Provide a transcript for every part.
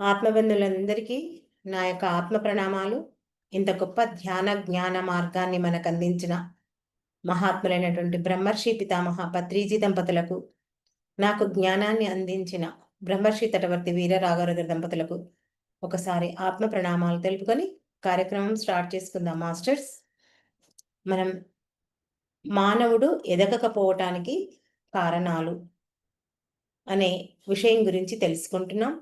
ఆత్మబంధులందరికీ నా యొక్క ఆత్మ ప్రణామాలు. ఇంత గొప్ప ధ్యాన జ్ఞాన మార్గాన్ని మనకు అందించిన మహాత్ములైనటువంటి బ్రహ్మర్షి పితామహ పత్రిజీ దంపతులకు నాకు జ్ఞానాన్ని అందించిన బ్రహ్మర్షి తటవర్తి వీరరాఘవరాజు దంపతులకు ఒకసారి ఆత్మ ప్రణామాలు తెలుపుకొని కార్యక్రమం స్టార్ట్ చేసుకుందాం మాస్టర్స్. మనం మానవుడు ఎదగకపోవటానికి కారణాలు అనే విషయం గురించి తెలుసుకుంటున్నాం.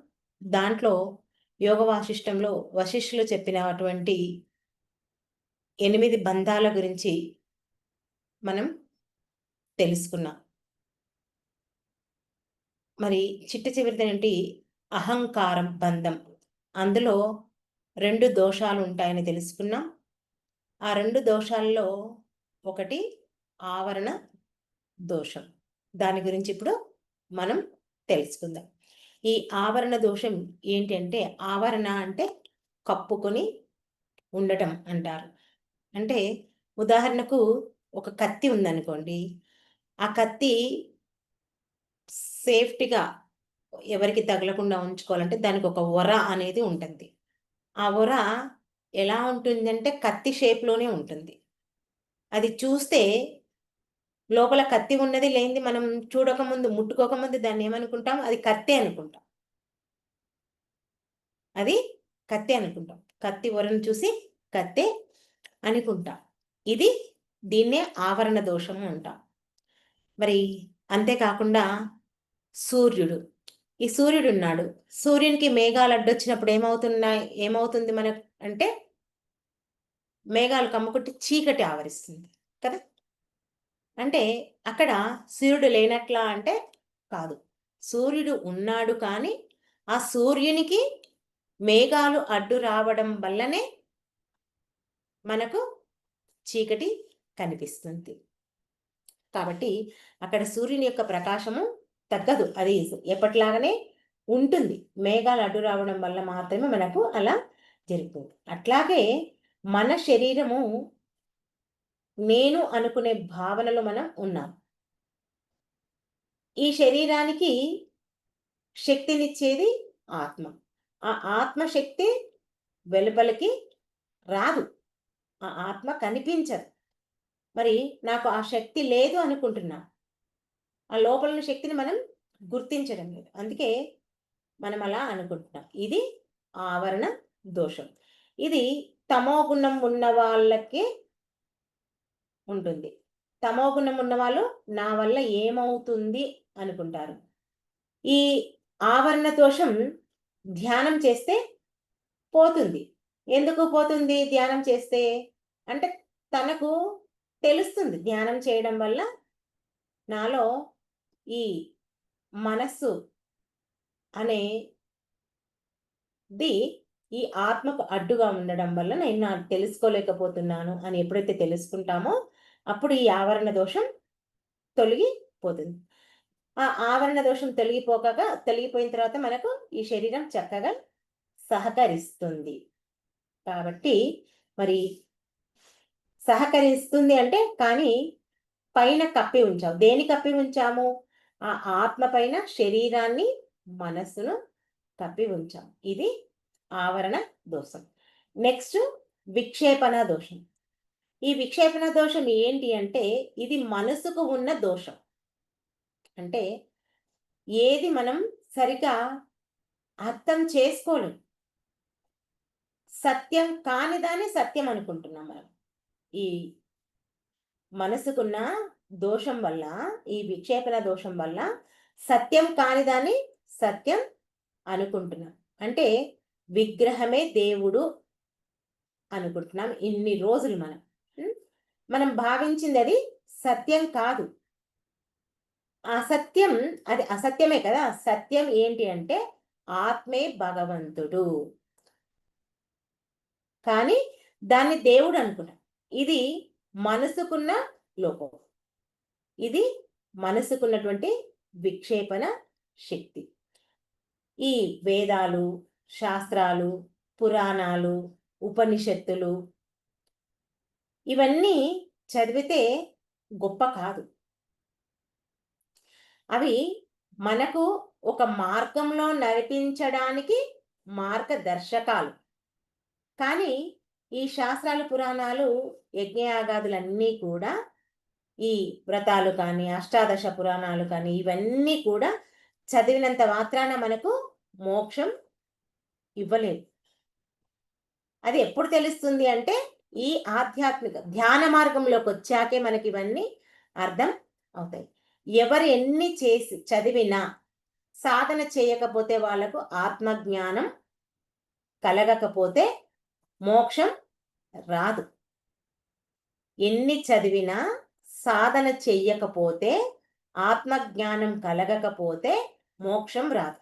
దాంట్లో యోగ వాసిష్టంలో వశిష్ఠులు చెప్పినటువంటి ఎనిమిది బంధాల గురించి మనం తెలుసుకున్నాం. మరి చిట్ట చివరిదేంటి అహంకారం బంధం. అందులో రెండు దోషాలు ఉంటాయని తెలుసుకున్నాం. ఆ రెండు దోషాల్లో ఒకటి ఆవరణ దోషం. దాని గురించి ఇప్పుడు మనం తెలుసుకుందాం. ఈ ఆవరణ దోషం ఏంటంటే ఆవరణ అంటే కప్పుకొని ఉండటం అంటారు. అంటే ఉదాహరణకు ఒక కత్తి ఉందనుకోండి ఆ కత్తి సేఫ్టీగా ఎవరికి తగలకుండా ఉంచుకోవాలంటే దానికి ఒక వర అనేది ఉంటుంది. ఆ వర ఎలా ఉంటుందంటే కత్తి షేప్లోనే ఉంటుంది. అది చూస్తే లోపల కత్తి ఉన్నది లేనిది మనం చూడకముందు ముట్టుకోకముందు దాన్ని ఏమనుకుంటాం? అది కత్తి అనుకుంటాం. అది కత్తి అనుకుంటాం. కత్తి వరను చూసి కత్తి అనుకుంటాం. ఇది దీన్నే ఆవరణ దోషము అంటాం. మరి అంతేకాకుండా సూర్యుడు. ఈ సూర్యుడు ఉన్నాడు. సూర్యునికి మేఘాలు అడ్డొచ్చినప్పుడు ఏమవుతున్నాయి? ఏమవుతుంది మన అంటే మేఘాలు కమ్ముకుంటే చీకటి ఆవరిస్తుంది కదా? అంటే అక్కడ సూర్యుడు లేనట్లా అంటే కాదు. సూర్యుడు ఉన్నాడు కానీ ఆ సూర్యునికి మేఘాలు అడ్డు రావడం వల్లనే మనకు చీకటి కనిపిస్తుంది. కాబట్టి అక్కడ సూర్యుని యొక్క ప్రకాశము తగ్గదు. అది ఎప్పటిలాగానే ఉంటుంది. మేఘాలు అడ్డు రావడం వల్ల మాత్రమే మనకు అలా జరుగుతుంది. అట్లాగే మన శరీరము నేను అనుకునే భావనలో మనం ఉన్నాం. ఈ శరీరానికి శక్తినిచ్చేది ఆత్మ. ఆ ఆత్మశక్తి వెలుపలికి రాదు. ఆ ఆత్మ కనిపించదు. మరి నాకు ఆ శక్తి లేదు అనుకుంటున్నా. ఆ లోపల శక్తిని మనం గుర్తించడం లేదు. అందుకే మనం అలా అనుకుంటున్నాం. ఇది ఆవరణ దోషం. ఇది తమో గుణం ఉన్న వాళ్ళకి ఉంటుంది. తమో గుణం ఉన్నవాళ్ళు నా వల్ల ఏమవుతుంది అనుకుంటారు. ఈ ఆవరణ దోషం ధ్యానం చేస్తే పోతుంది. ఎందుకు పోతుంది ధ్యానం చేస్తే? అంటే తనకు తెలుస్తుంది ధ్యానం చేయడం వల్ల నాలో ఈ మనస్సు అనేది ఈ ఆత్మకు అడ్డుగా ఉండడం వల్ల నేను నాకు తెలుసుకోలేకపోతున్నాను అని ఎప్పుడైతే తెలుసుకుంటామో అప్పుడు ఈ ఆవరణ దోషం తొలగిపోతుంది. ఆ ఆవరణ దోషం తొలగిపోక తొలగిపోయిన తర్వాత మనకు ఈ శరీరం చక్కగా సహకరిస్తుంది. కాబట్టి మరి సహకరిస్తుంది అంటే కానీ పైన కప్పి ఉంచాము. దేని కప్పి ఉంచాము? ఆ ఆత్మ పైన శరీరాన్ని మనస్సును కప్పి ఉంచాం ఇది ఆవరణ దోషం. నెక్స్ట్ విక్షేపణ దోషం. ఈ విక్షేపణ దోషం ఏంటి అంటే ఇది మనసుకు ఉన్న దోషం. అంటే ఏది మనం సరిగా అర్థం చేసుకోలేం. సత్యం కానిదాన్ని సత్యం అనుకుంటున్నాం మనం. ఈ మనసుకున్న దోషం వల్ల ఈ విక్షేపణ దోషం వల్ల సత్యం కానిదాన్ని సత్యం అనుకుంటున్నాం. అంటే విగ్రహమే దేవుడు అనుకుంటున్నాం. ఇన్ని రోజులు మనం. మనం భావించింది అది సత్యం కాదు. అసత్యం అది అసత్యమే కదా. సత్యం ఏంటి అంటే ఆత్మే భగవంతుడు. కానీ దాన్ని దేవుడు అనుకున్నాం ఇది మనసుకున్న లోపం ఇది మనసుకున్నటువంటి విక్షేపణ శక్తి. ఈ వేదాలు శాస్త్రాలు పురాణాలు ఉపనిషత్తులు ఇవన్నీ చదివితే గొప్ప కాదు. అవి మనకు ఒక మార్గంలో నడిపించడానికి మార్గదర్శకాలు. కానీ ఈ శాస్త్రాలు పురాణాలు యజ్ఞయాగాదులన్నీ కూడా ఈ వ్రతాలు కానీ అష్టాదశ పురాణాలు కానీ ఇవన్నీ కూడా చదివినంత మాత్రాన మనకు మోక్షం ఇవ్వలేదు అది ఎప్పుడు తెలుస్తుంది అంటే ఈ ఆధ్యాత్మిక ధ్యాన మార్గంలోకి వచ్చాకే మనకి ఇవన్నీ అర్థం అవుతాయి. ఎవరు ఎన్ని చేసి చదివినా సాధన చేయకపోతే వాళ్ళకు ఆత్మజ్ఞానం కలగకపోతే మోక్షం రాదు. ఎన్ని చదివినా సాధన చెయ్యకపోతే ఆత్మజ్ఞానం కలగకపోతే మోక్షం రాదు.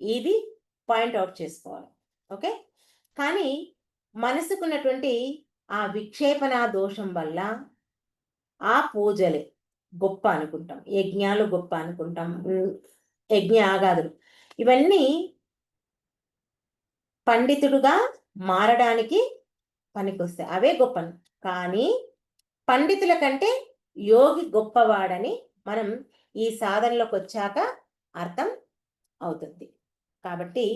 ఇది పాయింట్ అవుట్ చేసుకోవాలి. ఓకే? కానీ మనసుకున్నటువంటి ఆ విక్షేపణ దోషం వల్ల ఆ పూజలే గొప్ప అనుకుంటాం. యజ్ఞాలు గొప్ప అనుకుంటాం. యజ్ఞ ఆగాదులు. ఇవన్నీ పండితుడుగా మారడానికి పనికొస్తాయి. అవే గొప్ప కానీ పండితుల కంటే యోగి గొప్పవాడని మనం ఈ సాధనలోకి వచ్చాక అర్థం అవుతుంది. కాబట్టి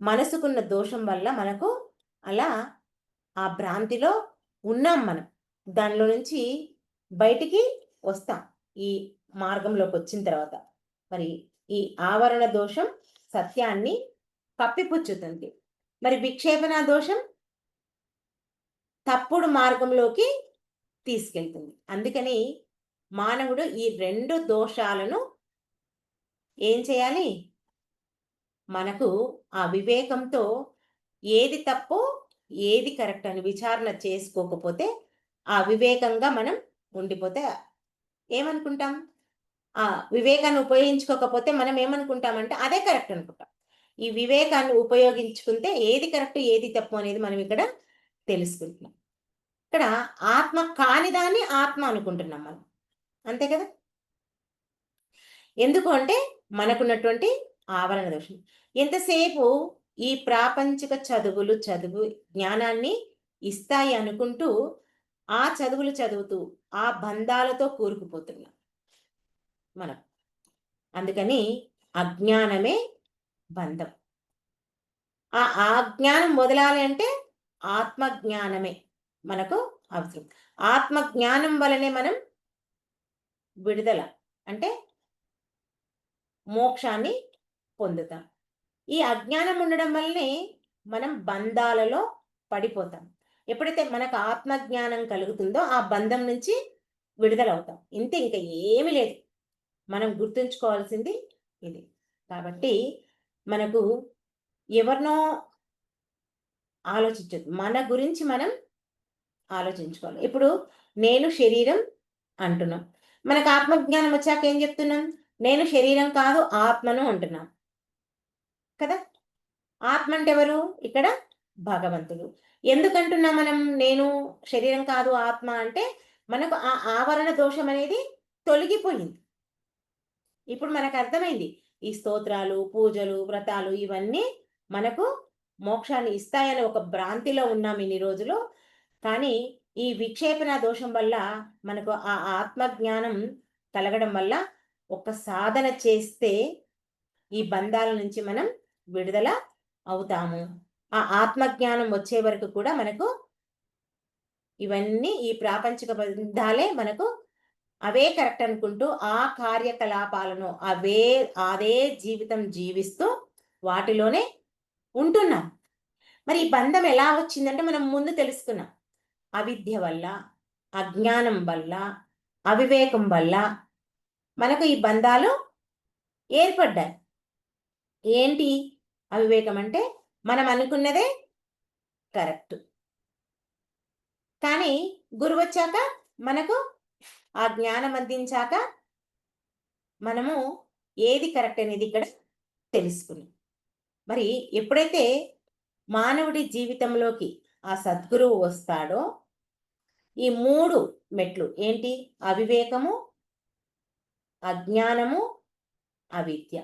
మనసుకున్న దోషం వల్ల మనకు అలా ఆ భ్రాంతిలో ఉన్నాం మనం. దానిలో నుంచి బయటికి వస్తాం ఈ మార్గంలోకి వచ్చిన తర్వాత. మరి ఈ ఆవరణ దోషం సత్యాన్ని కప్పిపుచ్చుతుంది. మరి విక్షేపణ దోషం తప్పుడు మార్గంలోకి తీసుకెళ్తుంది. అందుకని మానవుడు ఈ రెండు దోషాలను ఏం చేయాలి? మనకు ఆ వివేకంతో ఏది తప్పు ఏది కరెక్ట్ అని విచారణ చేసుకోకపోతే ఆ వివేకంగా మనం ఉండిపోతే ఏమనుకుంటాం? ఆ వివేకాన్ని ఉపయోగించుకోకపోతే మనం ఏమనుకుంటామంటే అదే కరెక్ట్ అనుకుంటాం. ఈ వివేకాన్ని ఉపయోగించుకుంటే ఏది కరెక్ట్ ఏది తప్పు అనేది మనం ఇక్కడ తెలుసుకుంటున్నాం. ఇక్కడ ఆత్మ కానిదాన్ని ఆత్మ అనుకుంటున్నాం మనం. అంతే కదా? ఎందుకు అంటే మనకున్నటువంటి ఆవరణ దోషం. ఎంతసేపు ఈ ప్రాపంచిక చదువులు చదువు జ్ఞానాన్ని ఇస్తాయి అనుకుంటూ ఆ చదువులు చదువుతూ ఆ బంధాలతో కూరుకుపోతున్నాం మనం. అందుకని అజ్ఞానమే బంధం. ఆ అజ్ఞానం మొదలాలి అంటే ఆత్మజ్ఞానమే మనకు అవసరం. ఆత్మజ్ఞానం వలనే మనం విడుదల అంటే మోక్షాన్ని పొందుతాం. ఈ అజ్ఞానం ఉండడం వల్లనే మనం బంధాలలో పడిపోతాం. ఎప్పుడైతే మనకు ఆత్మజ్ఞానం కలుగుతుందో ఆ బంధం నుంచి విడుదలవుతాం. ఇంతే ఇంకా ఏమి లేదు. మనం గుర్తుంచుకోవాల్సింది ఇది. కాబట్టి మనకు ఎవరినో ఆలోచించదు మన గురించి మనం ఆలోచించుకోవాలి. ఇప్పుడు నేను శరీరం అంటున్నాం. మనకు ఆత్మజ్ఞానం వచ్చాక ఏం చెప్తున్నాం? నేను శరీరం కాదు ఆత్మను అంటున్నాం. కదా? ఆత్మ అంటే ఎవరు ఇక్కడ భగవంతుడు. ఎందుకంటున్నా మనం నేను శరీరం కాదు ఆత్మ అంటే మనకు ఆ ఆవరణ దోషం అనేది తొలగిపోయింది. ఇప్పుడు మనకు అర్థమైంది. ఈ స్తోత్రాలు పూజలు వ్రతాలు ఇవన్నీ మనకు మోక్షాన్ని ఇస్తాయని ఒక భ్రాంతిలో ఉన్నాం ఇన్ని రోజులు. కానీ ఈ విక్షేపణ దోషం వల్ల మనకు ఆ ఆత్మజ్ఞానం కలగడం వల్ల ఒక సాధన చేస్తే ఈ బంధాల నుంచి మనం విడుదల అవుతాము. ఆ ఆత్మజ్ఞానం వచ్చే వరకు కూడా మనకు ఇవన్నీ ఈ ప్రాపంచిక బంధాలే మనకు అవే కరెక్ట్ అనుకుంటూ ఆ కార్యకలాపాలను అవే అదే జీవితం జీవిస్తూ వాటిలోనే ఉంటున్నాం. మరి ఈ బంధం ఎలా వచ్చిందంటే మనం ముందు తెలుసుకున్నాం. అవిద్య వల్ల అజ్ఞానం వల్ల అవివేకం వల్ల మనకు ఈ బంధాలు ఏర్పడ్డాయి. ఏంటి? అవివేకం అంటే మనం అనుకున్నదే కరెక్ట్. కానీ గురువు వచ్చాక మనకు ఆ జ్ఞానం అందించాక మనము ఏది కరెక్ట్ అనేది ఇక్కడ తెలుసుకుని మరి ఎప్పుడైతే మానవుడి జీవితంలోకి ఆ సద్గురువు వస్తాడో ఈ మూడు మెట్లు ఏంటి? అవివేకము అజ్ఞానము అవిద్య.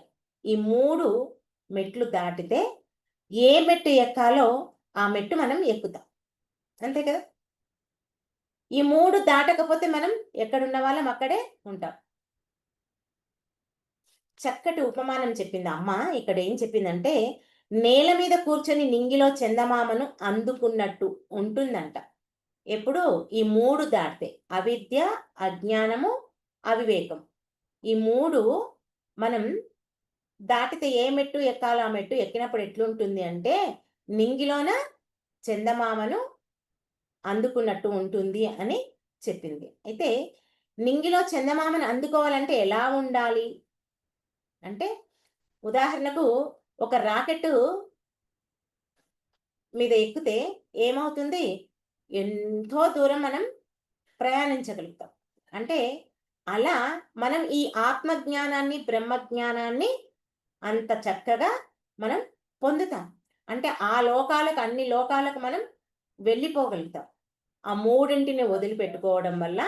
ఈ మూడు మెట్లు దాటితే ఏ మెట్టు ఎక్కాలో ఆ మెట్టు మనం ఎక్కుతాం. అంతే కదా? ఈ మూడు దాటకపోతే మనం ఎక్కడున్న వాళ్ళం అక్కడే ఉంటాం. చక్కటి ఉపమానం చెప్పింది అమ్మ. ఇక్కడ ఏం చెప్పిందంటే నేల మీద కూర్చొని నింగిలో చందమామను అందుకున్నట్టు ఉంటుందంట. ఎప్పుడు ఈ మూడు దాటితే అవిద్య అజ్ఞానము అవివేకం. ఈ మూడు మనం దాటితే ఏ మెట్టు ఎక్కాలో ఆ మెట్టు ఎక్కినప్పుడు ఎట్లుంటుంది అంటే నింగిలోన చందమామను అందుకున్నట్టు ఉంటుంది అని చెప్పింది. అయితే నింగిలో చందమామను అందుకోవాలంటే ఎలా ఉండాలి? అంటే ఉదాహరణకు ఒక రాకెట్ మీద ఎక్కితే ఏమవుతుంది? ఎంతో దూరం మనం ప్రయాణించగలుగుతాం. అంటే అలా మనం ఈ ఆత్మజ్ఞానాన్ని బ్రహ్మజ్ఞానాన్ని అంత చక్కగా మనం పొందుతాం. అంటే ఆ లోకాలకు అన్ని లోకాలకు మనం వెళ్ళిపోగలుగుతాం. ఆ మూడింటిని వదిలిపెట్టుకోవడం వల్ల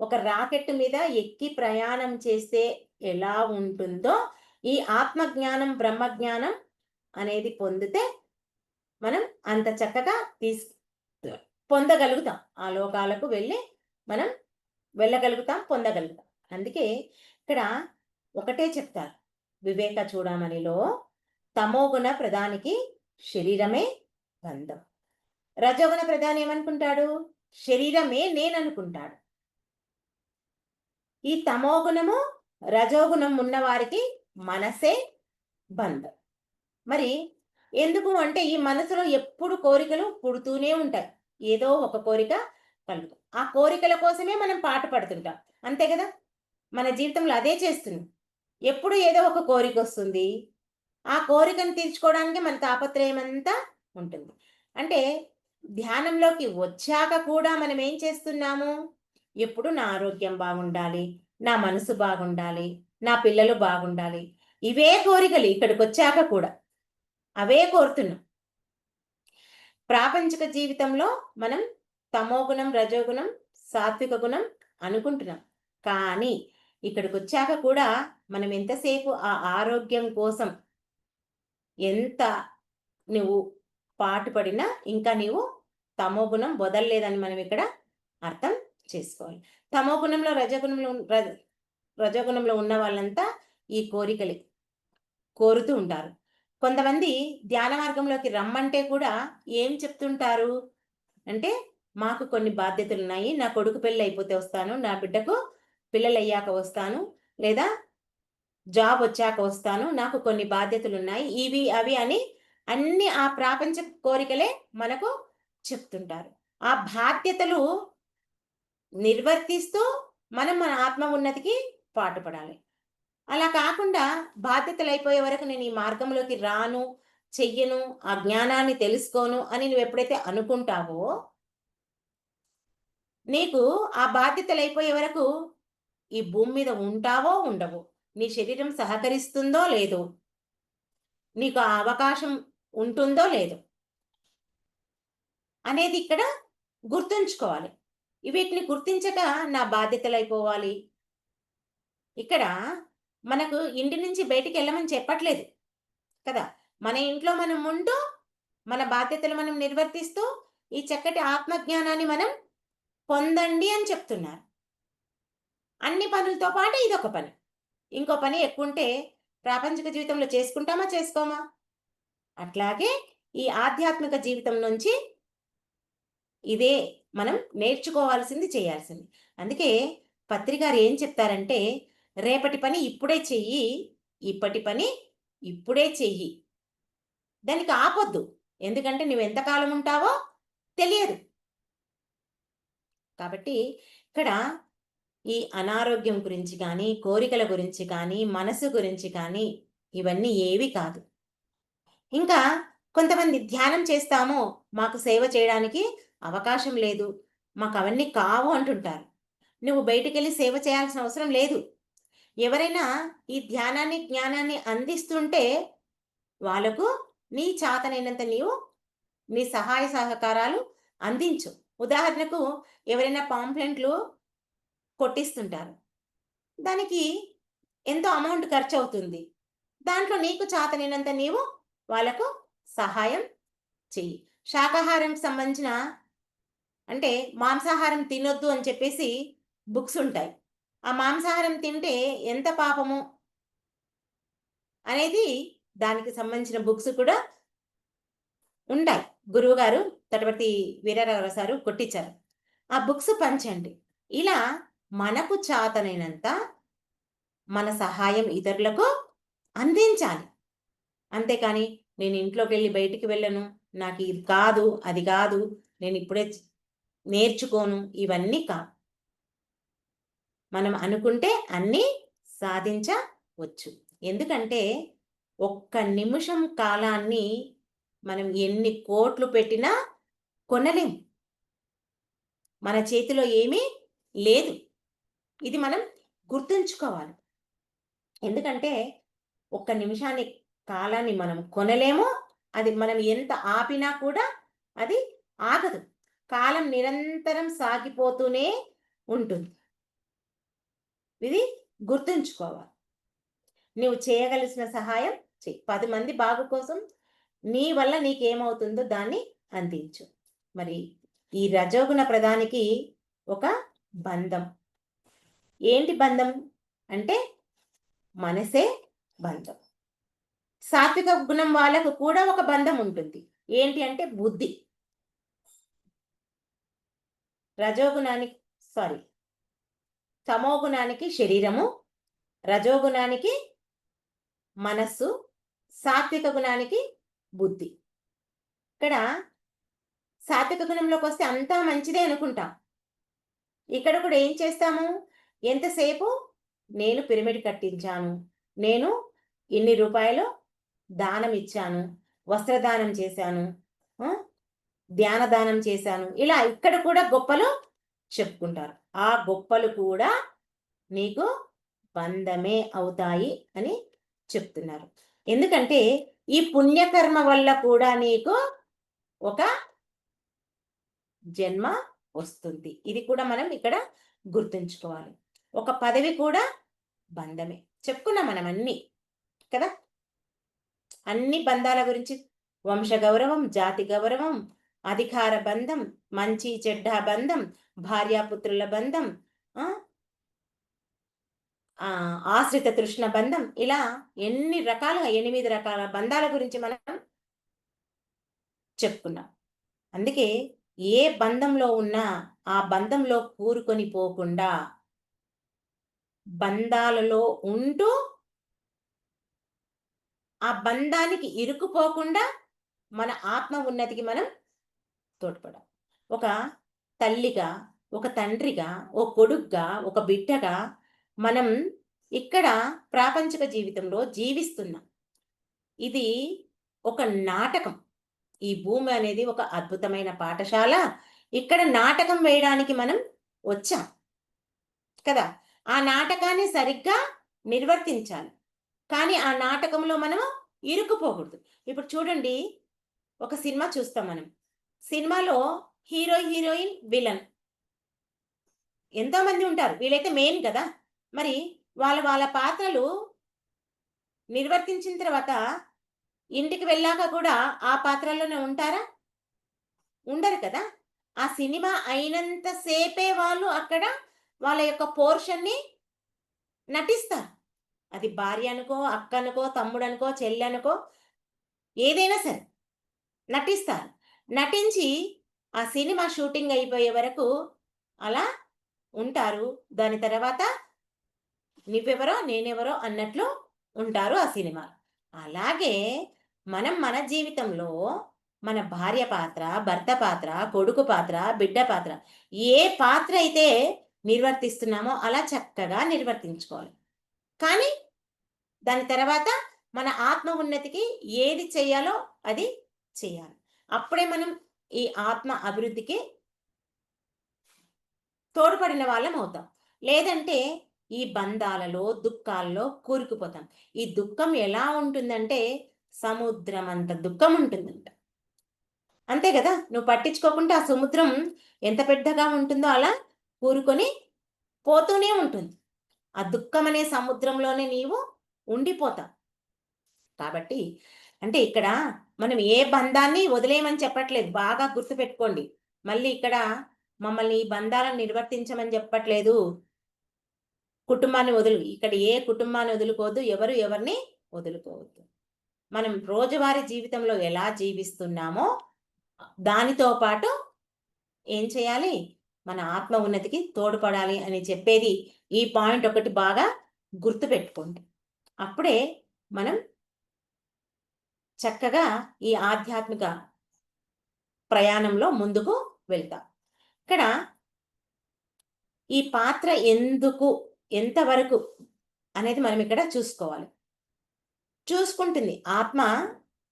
ఒక రాకెట్ మీద ఎక్కి ప్రయాణం చేస్తే ఎలా ఉంటుందో ఈ ఆత్మజ్ఞానం బ్రహ్మజ్ఞానం అనేది పొందితే మనం అంత చక్కగా తీసు పొందగలుగుతాం. ఆ లోకాలకు వెళ్ళి మనం వెళ్ళగలుగుతాం పొందగలుగుతాం. అందుకే ఇక్కడ ఒకటే చెప్తారు. వివేక చూడమణిలో తమోగుణ ప్రధానికి శరీరమే బంధం రజోగుణ ప్రధాని ఏమనుకుంటాడు? శరీరమే నేను అనుకుంటాడు ఈ తమోగుణము రజోగుణం ఉన్నవారికి మనసే బంధం మరి ఎందుకు అంటే ఈ మనసులో ఎప్పుడు కోరికలు పుడుతూనే ఉంటాయి. ఏదో ఒక కోరిక కలుగుతుంది ఆ కోరికల కోసమే మనం పాట పడుతుంటాం. అంతే కదా? మన జీవితంలో అదే చేస్తుంది ఎప్పుడు ఏదో ఒక కోరిక వస్తుంది. ఆ కోరికను తీర్చుకోవడానికి మన తాపత్రయం అంతా ఉంటుంది. అంటే ధ్యానంలోకి వచ్చాక కూడా మనం ఏం చేస్తున్నాము? ఎప్పుడు నా ఆరోగ్యం బాగుండాలి నా మనసు బాగుండాలి నా పిల్లలు బాగుండాలి. ఇవే కోరికలు ఇక్కడికి వచ్చాక కూడా. అవే కోరుతున్నాం. ప్రాపంచిక జీవితంలో మనం తమోగుణం రజోగుణం సాత్విక గుణం అనుకుంటున్నాం. కానీ ఇక్కడికి వచ్చాక కూడా మనం ఎంతసేపు ఆ ఆరోగ్యం కోసం ఎంత నువ్వు పాటుపడినా ఇంకా నీవు తమో గుణం వదలలేదని మనం ఇక్కడ అర్థం చేసుకోవాలి. తమో గుణంలో రజగుణంలో రజగుణంలో ఉన్న వాళ్ళంతా ఈ కోరికలు కోరుతూ ఉంటారు. కొంతమంది ధ్యాన మార్గంలోకి రమ్మంటే కూడా ఏం చెప్తుంటారు? అంటే మాకు కొన్ని బాధ్యతలు ఉన్నాయి నా కొడుకు పెళ్ళి అయిపోతే వస్తాను నా బిడ్డకు పిల్లలు అయ్యాక వస్తాను లేదా జాబ్ వచ్చాక వస్తాను నాకు కొన్ని బాధ్యతలు ఉన్నాయి ఇవి అవి అని అన్ని ఆ ప్రాపంచ కోరికలే మనకు చెప్తుంటారు. ఆ బాధ్యతలు నిర్వర్తిస్తూ మనం మన ఆత్మ ఉన్నతికి పాటుపడాలి. అలా కాకుండా బాధ్యతలు అయిపోయే వరకు నేను ఈ మార్గంలోకి రాను చెయ్యను ఆ జ్ఞానాన్ని తెలుసుకోను అని నువ్వు ఎప్పుడైతే అనుకుంటావో నీకు ఆ బాధ్యతలు అయిపోయే వరకు ఈ భూమి మీద ఉంటావో ఉండవో. నీ శరీరం సహకరిస్తుందో లేదో. నీకు ఆ అవకాశం ఉంటుందో లేదో. అనేది ఇక్కడ గుర్తుంచుకోవాలి. వీటిని గుర్తించక నా బాధ్యతలు అయిపోవాలి ఇక్కడ మనకు ఇంటి నుంచి బయటికి వెళ్ళమని చెప్పట్లేదు. కదా? మన ఇంట్లో మనం ఉంటూ మన బాధ్యతలు మనం నిర్వర్తిస్తూ ఈ చక్కటి ఆత్మజ్ఞానాన్ని మనం పొందండి అని చెప్తున్నారు. అన్ని పనులతో పాటు ఇదొక పని. ఇంకో పని ఎక్కువ ఉంటే ప్రాపంచిక జీవితంలో చేసుకుంటామా చేసుకోమా? అట్లాగే ఈ ఆధ్యాత్మిక జీవితం నుంచి ఇదే మనం నేర్చుకోవాల్సింది చేయాల్సింది. అందుకే పత్రికారు ఏం చెప్తారంటే రేపటి పని ఇప్పుడే చెయ్యి ఇప్పటి పని ఇప్పుడే చెయ్యి. దానికి ఆపొద్దు. ఎందుకంటే నువ్వు ఎంతకాలం ఉంటావో తెలియదు. కాబట్టి ఇక్కడ ఈ అనారోగ్యం గురించి కానీ కోరికల గురించి కానీ మనసు గురించి కానీ ఇవన్నీ ఏవి కాదు. ఇంకా కొంతమంది ధ్యానం చేస్తామో మాకు సేవ చేయడానికి అవకాశం లేదు మాకు అవన్నీ కావు అంటుంటారు. నువ్వు బయటికి వెళ్ళి సేవ చేయాల్సిన అవసరం లేదు. ఎవరైనా ఈ ధ్యానాన్ని జ్ఞానాన్ని అందిస్తుంటే వాళ్ళకు నీ చాతనైనంత నీవు నీ సహాయ సహకారాలు అందించు. ఉదాహరణకు ఎవరైనా పాంప్లెంట్లు కొట్టిస్తుంటారు. దానికి ఎంతో అమౌంట్ ఖర్చు అవుతుంది దాంట్లో నీకు చాతనినంత నీవు వాళ్ళకు సహాయం చెయ్యి. శాకాహారంకి సంబంధించిన అంటే మాంసాహారం తినొద్దు అని చెప్పేసి బుక్స్ ఉంటాయి. ఆ మాంసాహారం తింటే ఎంత పాపము? అనేది దానికి సంబంధించిన బుక్స్ కూడా ఉంటాయి. గురువు గారు తటవర్తి వీరారావు సారు కొట్టించారు ఆ బుక్స్ పంచండి. ఇలా మనకు చాతనైనంత మన సహాయం ఇతరులకు అందించాలి. అంతేకాని నేను ఇంట్లోకి వెళ్ళి బయటికి వెళ్ళను నాకు ఇది కాదు అది కాదు నేను ఇప్పుడే నేర్చుకోను ఇవన్నీ కాదు మనం అనుకుంటే అన్నీ సాధించవచ్చు. ఎందుకంటే ఒక్క నిమిషం కాలాన్ని మనం ఎన్ని కోట్లు పెట్టినా కొనలేం. మన చేతిలో ఏమీ లేదు. ఇది మనం గుర్తుంచుకోవాలి. ఎందుకంటే ఒక్క నిమిషాన్ని కాలాన్ని మనం కొనలేము అది మనం ఎంత ఆపినా కూడా అది ఆగదు. కాలం నిరంతరం సాగిపోతూనే ఉంటుంది. ఇది గుర్తుంచుకోవాలి. నువ్వు చేయగలిసిన సహాయం చెయ్యి పది మంది బాగు కోసం నీ వల్ల నీకేమవుతుందో దాన్ని అందించు. మరి ఈ రజోగుణ ప్రధానికి ఒక బంధం. ఏంటి బంధం? అంటే మనసే బంధం. సాత్విక గుణం వాళ్ళకు కూడా ఒక బంధం ఉంటుంది. ఏంటి అంటే బుద్ధి. రజోగుణానికి సారీ తమోగుణానికి శరీరము రజోగుణానికి మనస్సు సాత్విక గుణానికి బుద్ధి. ఇక్కడ సాత్విక గుణంలోకి వస్తే అంతా మంచిదే అనుకుంటాం. ఇక్కడ కూడా ఏం చేస్తాము? ఎంతసేపు? నేను పిరమిడ్ కట్టించాను. నేను ఇన్ని రూపాయలు దానం ఇచ్చాను. వస్త్రదానం చేశాను. ధ్యాన దానం చేశాను. ఇలా ఇక్కడ కూడా గొప్పలు చెప్పుకుంటారు. ఆ గొప్పలు కూడా నీకు బంధమే అవుతాయి అని చెప్తున్నారు. ఎందుకంటే ఈ పుణ్యకర్మ వల్ల కూడా నీకు ఒక జన్మ వస్తుంది. ఇది కూడా మనం ఇక్కడ గుర్తుంచుకోవాలి. ఒక పదవి కూడా బంధమే. చెప్పుకున్నాం మనం అన్ని కదా? అన్ని బంధాల గురించి. వంశ గౌరవం జాతి గౌరవం అధికార బంధం మంచి చెడ్డ బంధం భార్యాపుత్రుల బంధం ఆశ్రిత తృష్ణ బంధం. ఇలా ఎన్ని రకాలుగా ఎనిమిది రకాల బంధాల గురించి మనం చెప్పుకున్నాం. అందుకే ఏ బంధంలో ఉన్నా ఆ బంధంలో కూరుకొని పోకుండా బంధాలలో ఉంటూ ఆ బంధానికి ఇరుక్కుపోకుండా మన ఆత్మ ఉన్నతికి మనం తోడ్పడం ఒక తల్లిగా ఒక తండ్రిగా ఓ కొడుగ్గా ఒక బిడ్డగా మనం ఇక్కడ ప్రాపంచిక జీవితంలో జీవిస్తున్నాం. ఇది ఒక నాటకం. ఈ భూమి అనేది ఒక అద్భుతమైన పాఠశాల. ఇక్కడ నాటకం వేయడానికి మనం వచ్చాం. కదా? ఆ నాటకాన్ని సరిగ్గా నిర్వర్తించాలి. కానీ ఆ నాటకంలో మనం ఇరుక్కుపోకూడదు. ఇప్పుడు చూడండి ఒక సినిమా చూస్తాం మనం. సినిమాలో హీరో హీరోయిన్ విలన్. ఎంతోమంది ఉంటారు. వీళ్ళైతే మెయిన్ కదా. మరి వాళ్ళ వాళ్ళ పాత్రలు నిర్వర్తించిన తర్వాత ఇంటికి వెళ్ళాక కూడా ఆ పాత్రలోనే ఉంటారా? ఉండరు కదా. ఆ సినిమా అయినంత సేపే వాళ్ళు అక్కడ వాళ్ళ యొక్క పోర్షన్ని నటిస్తారు. అది భార్య అనుకో అక్క అనుకో తమ్ముడు అనుకో చెల్లి అనుకో ఏదైనా సరే నటిస్తారు. నటించి ఆ సినిమా షూటింగ్ అయిపోయే వరకు అలా ఉంటారు. దాని తర్వాత నువ్వెవరో నేనెవరో అన్నట్లు ఉంటారు ఆ సినిమా. అలాగే మనం మన జీవితంలో మన భార్య పాత్ర భర్త పాత్ర కొడుకు పాత్ర బిడ్డ పాత్ర ఏ పాత్ర అయితే నిర్వర్తిస్తున్నామో అలా చక్కగా నిర్వర్తించుకోవాలి. కానీ దాని తర్వాత మన ఆత్మ ఉన్నతికి ఏది చేయాలో అది చేయాలి. అప్పుడే మనం ఈ ఆత్మ అభివృద్ధికి తోడ్పడిన వాళ్ళం అవుతాం. లేదంటే ఈ బంధాలలో దుఃఖాల్లో కూరుకుపోతాం. ఈ దుఃఖం ఎలా ఉంటుందంటే సముద్రం అంత దుఃఖం ఉంటుందంట. అంతే కదా? నువ్వు పట్టించుకోకుండా ఆ సముద్రం ఎంత పెద్దగా ఉంటుందో అలా కూరుకొని పోతూనే ఉంటుంది. ఆ దుఃఖం అనే సముద్రంలోనే నీవు ఉండిపోతావు. కాబట్టి అంటే ఇక్కడ మనం ఏ బంధాన్ని వదిలేయమని చెప్పట్లేదు. బాగా గుర్తుపెట్టుకోండి. మళ్ళీ ఇక్కడ మమ్మల్ని ఈ బంధాలను నిర్వర్తించమని చెప్పట్లేదు. కుటుంబాన్ని వదులు ఇక్కడ ఏ కుటుంబాన్ని వదులుకోవద్దు ఎవరు ఎవరిని వదులుకోవద్దు. మనం రోజువారీ జీవితంలో ఎలా జీవిస్తున్నామో దానితో పాటు ఏం చేయాలి? మన ఆత్మ ఉన్నతికి తోడ్పడాలి అని చెప్పేది ఈ పాయింట్ ఒకటి బాగా గుర్తుపెట్టుకోండి. అప్పుడే మనం చక్కగా ఈ ఆధ్యాత్మిక ప్రయాణంలో ముందుకు వెళ్తాం. ఇక్కడ ఈ పాత్ర ఎందుకు ఎంతవరకు అనేది మనం ఇక్కడ చూసుకోవాలి. చూసుకుంటుంది. ఆత్మ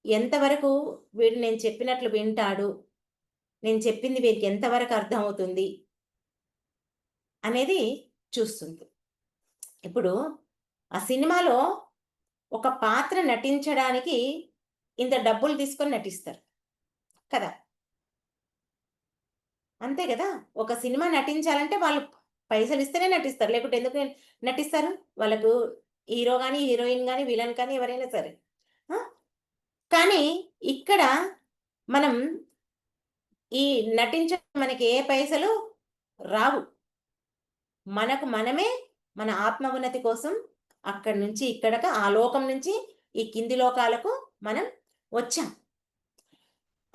ఎంతవరకు వీడు నేను చెప్పినట్లు వింటాడు నేను చెప్పింది వీరికి ఎంతవరకు అర్థమవుతుంది? అనేది చూస్తుంది. ఇప్పుడు ఆ సినిమాలో ఒక పాత్ర నటించడానికి ఇంత డబ్బులు తీసుకొని నటిస్తారు. కదా? అంతే కదా? ఒక సినిమా నటించాలంటే వాళ్ళు పైసలు ఇస్తేనే నటిస్తారు. లేకుంటే ఎందుకు నటిస్తారు? వాళ్ళకు హీరో కానీ హీరోయిన్ కానీ విలన్ కానీ ఎవరైనా సరే. కానీ ఇక్కడ మనం ఈ నటించడం మనకి ఏ పైసలు? రావు. మనకు మనమే మన ఆత్మ ఉన్నతి కోసం అక్కడి నుంచి ఇక్కడక ఆ లోకం నుంచి ఈ కింది లోకాలకు మనం వచ్చాం.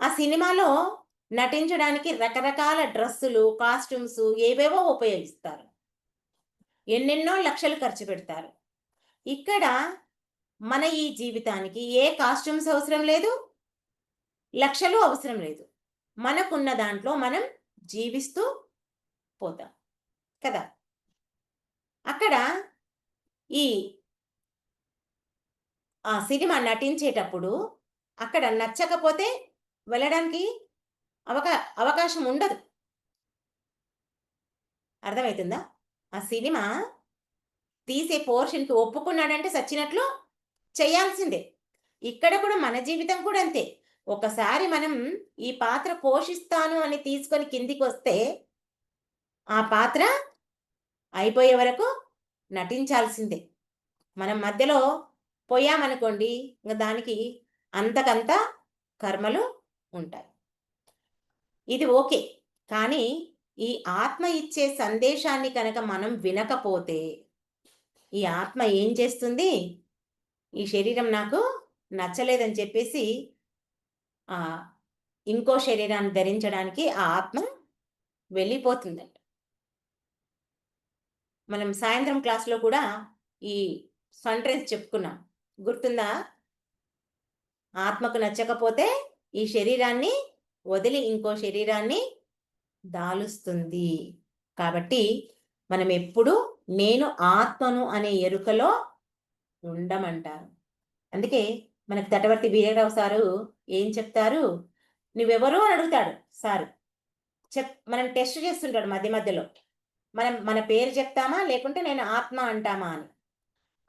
ఆ సినిమాలో నటించడానికి రకరకాల డ్రెస్సులు కాస్ట్యూమ్స్ ఏవేవో ఉపయోగిస్తారు. ఎన్నెన్నో లక్షలు ఖర్చు పెడతారు. ఇక్కడ మన ఈ జీవితానికి ఏ కాస్ట్యూమ్స్ అవసరం లేదు? లక్షలు అవసరం లేదు. మనకున్న దాంట్లో మనం జీవిస్తూ పోతాం కదా? అక్కడ ఈ ఆ సినిమా నటించేటప్పుడు అక్కడ నచ్చకపోతే వెళ్ళడానికి అవకా అవకాశం ఉండదు. అర్థమవుతుందా ఆ సినిమా తీసే పోర్షన్కి ఒప్పుకున్నాడంటే సచ్చినట్లు చేయాల్సిందే. ఇక్కడ కూడా మన జీవితం కూడా అంతే. ఒకసారి మనం ఈ పాత్ర పోషిస్తాను అని తీసుకొని కిందికి వస్తే ఆ పాత్ర అయిపోయే వరకు నటించాల్సిందే. మనం మధ్యలో పోయామనుకోండి ఇంకా దానికి అంతకంత కర్మలు ఉంటాయి. ఇది ఓకే. కానీ ఈ ఆత్మ ఇచ్చే సందేశాన్ని కనుక మనం వినకపోతే ఈ ఆత్మ ఏం చేస్తుంది? ఈ శరీరం నాకు నచ్చలేదని చెప్పేసి ఆ ఇంకో శరీరాన్ని ధరించడానికి ఆ ఆత్మ వెళ్ళిపోతుందంట. మనం సాయంత్రం క్లాస్లో కూడా ఈ సంట్రెన్స్ చెప్పుకున్నాం. గుర్తుందా? ఆత్మకు నచ్చకపోతే ఈ శరీరాన్ని వదిలి ఇంకో శరీరాన్ని దాలుస్తుంది. కాబట్టి మనం ఎప్పుడు నేను ఆత్మను అనే ఎరుకలో ఉండమంటారు. అందుకే మనకు తటవర్తి వీరరావు సారు ఏం చెప్తారు? నువ్వెవరు అని అడుగుతాడు సారు. చెప్ మనం టెస్ట్ చేస్తుంటాడు మధ్య మధ్యలో. మనం మన పేరు చెప్తామా? లేకుంటే నేను ఆత్మ అంటామా అని.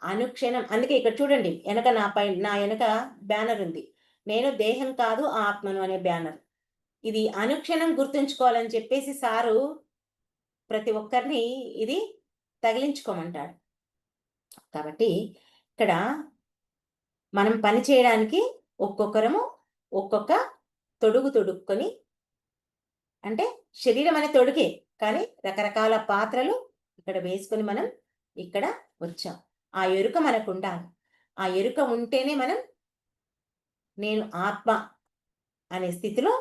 అనుక్షణం అందుకే ఇక్కడ చూడండి వెనక నా పై నా వెనక బ్యానర్ ఉంది. నేను దేహం కాదు ఆత్మను అనే బ్యానర్. ఇది అనుక్షణం గుర్తుంచుకోవాలని చెప్పేసి సారు ప్రతి ఒక్కరిని ఇది తగిలించుకోమంటాడు. కాబట్టి ఇక్కడ మనం పని చేయడానికి ఒక్కొక్కరము ఒక్కొక్క తొడుగు తొడుక్కొని అంటే శరీరం అనే తొడుగే కానీ రకరకాల పాత్రలు ఇక్కడ వేసుకొని మనం ఇక్కడ వచ్చాం. ఆ ఎరుక మనకు ఉండాలి. ఆ ఎరుక ఉంటేనే మనం నేను ఆత్మ అనే స్థితిలో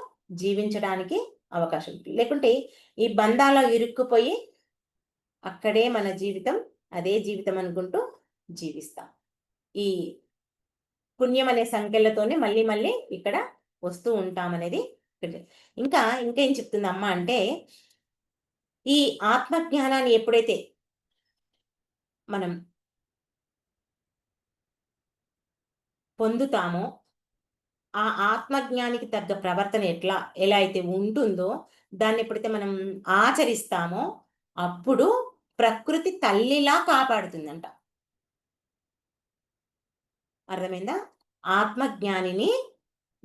జీవించడానికి అవకాశం లేకుంటే ఈ బంధాల్లో ఇరుక్కుపోయి అక్కడే మన జీవితం అదే జీవితం అనుకుంటూ జీవిస్తాం. ఈ పుణ్యం అనే సంఖ్యలతోనే మళ్ళీ మళ్ళీ ఇక్కడ వస్తూ ఉంటామనేది ఇంకా ఇంకేం చెప్తుంది అమ్మ అంటే ఈ ఆత్మజ్ఞానాన్ని ఎప్పుడైతే మనం పొందుతామో ఆ ఆత్మజ్ఞానికి తగ్గ ప్రవర్తన ఎట్లా ఎలా అయితే ఉంటుందో దాన్ని ఎప్పుడైతే మనం ఆచరిస్తామో అప్పుడు ప్రకృతి తల్లిలా కాపాడుతుందంట. అర్థమైందా? ఆత్మజ్ఞానిని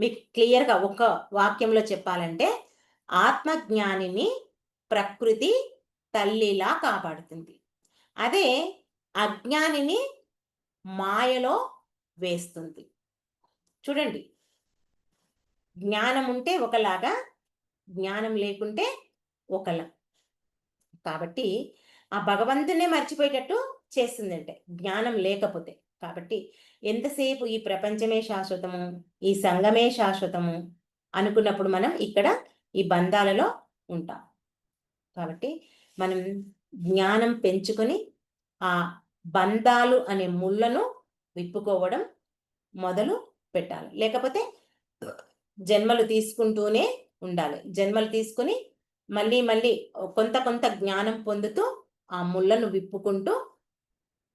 మీకు క్లియర్గా ఒక వాక్యంలో చెప్పాలంటే ఆత్మజ్ఞానిని ప్రకృతి తల్లిలా కాపాడుతుంది. అదే అజ్ఞానిని మాయలో వేస్తుంది. చూడండి జ్ఞానం ఉంటే ఒకలాగా జ్ఞానం లేకుంటే ఒకలా. కాబట్టి ఆ భగవంతునే మర్చిపోయేటట్టు చేస్తుందంటే జ్ఞానం లేకపోతే. కాబట్టి ఎంతసేపు ఈ ప్రపంచమే శాశ్వతము ఈ సంఘమే శాశ్వతము అనుకున్నప్పుడు మనం ఇక్కడ ఈ బంధాలలో ఉంటాం. కాబట్టి మనం జ్ఞానం పెంచుకొని ఆ బంధాలు అనే ముళ్ళను విప్పుకోవడం మొదలు పెట్టాలి. లేకపోతే జన్మలు తీసుకుంటూనే ఉండాలి. జన్మలు తీసుకుని మళ్ళీ మళ్ళీ కొంత కొంత జ్ఞానం పొందుతూ ఆ ముళ్ళను విప్పుకుంటూ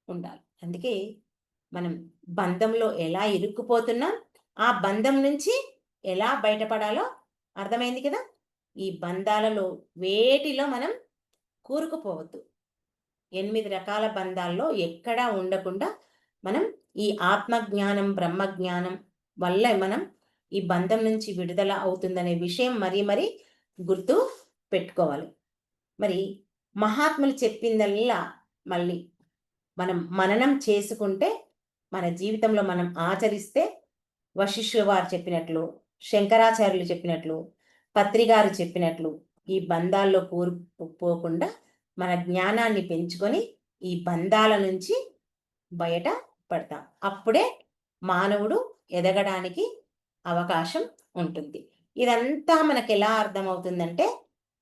ఉండాలి. అందుకే మనం బంధంలో ఎలా ఇరుక్కుపోతున్నాం ఆ బంధం నుంచి ఎలా బయటపడాలో అర్థమైంది కదా? ఈ బంధాలలో వేటిలో మనం కూరుకుపోవద్దు. ఎనిమిది రకాల బంధాల్లో ఎక్కడా ఉండకుండా మనం ఈ ఆత్మజ్ఞానం బ్రహ్మజ్ఞానం వల్ల మనం ఈ బంధం నుంచి విడుదల అవుతుందనే విషయం మరీ మరీ గుర్తు పెట్టుకోవాలి. మరి మహాత్ములు చెప్పిందల్లా మళ్ళీ మనం మననం చేసుకుంటే మన జీవితంలో మనం ఆచరిస్తే వశిష్ఠు వారు చెప్పినట్లు శంకరాచార్యులు చెప్పినట్లు పత్రిగారు చెప్పినట్లు ఈ బంధాల్లో కూరుకుపోకుండా మన జ్ఞానాన్ని పెంచుకొని ఈ బంధాల నుంచి బయట పడతాం. అప్పుడే మానవుడు ఎదగడానికి అవకాశం ఉంటుంది. ఇదంతా మనకు ఎలా అర్థమవుతుందంటే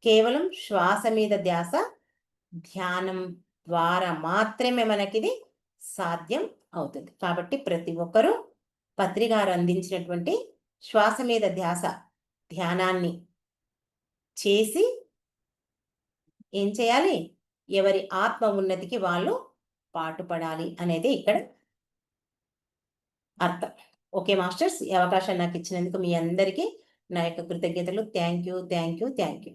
కేవలం శ్వాస మీద ధ్యాస ధ్యానం ద్వారా మాత్రమే మనకిది సాధ్యం అవుతుంది. కాబట్టి ప్రతి ఒక్కరూ పత్రికారు అందించినటువంటి శ్వాస మీద ధ్యాస ధ్యానాన్ని చేసి ఏం చేయాలి? ఎవరి ఆత్మ ఉన్నతికి వాళ్ళు పాటుపడాలి అనేది ఇక్కడ అర్థం. ఓకే మాస్టర్స్ ఈ అవకాశం నాకు ఇచ్చినందుకు మీ అందరికీ నా యొక్క కృతజ్ఞతలు. Thank you thank you thank you.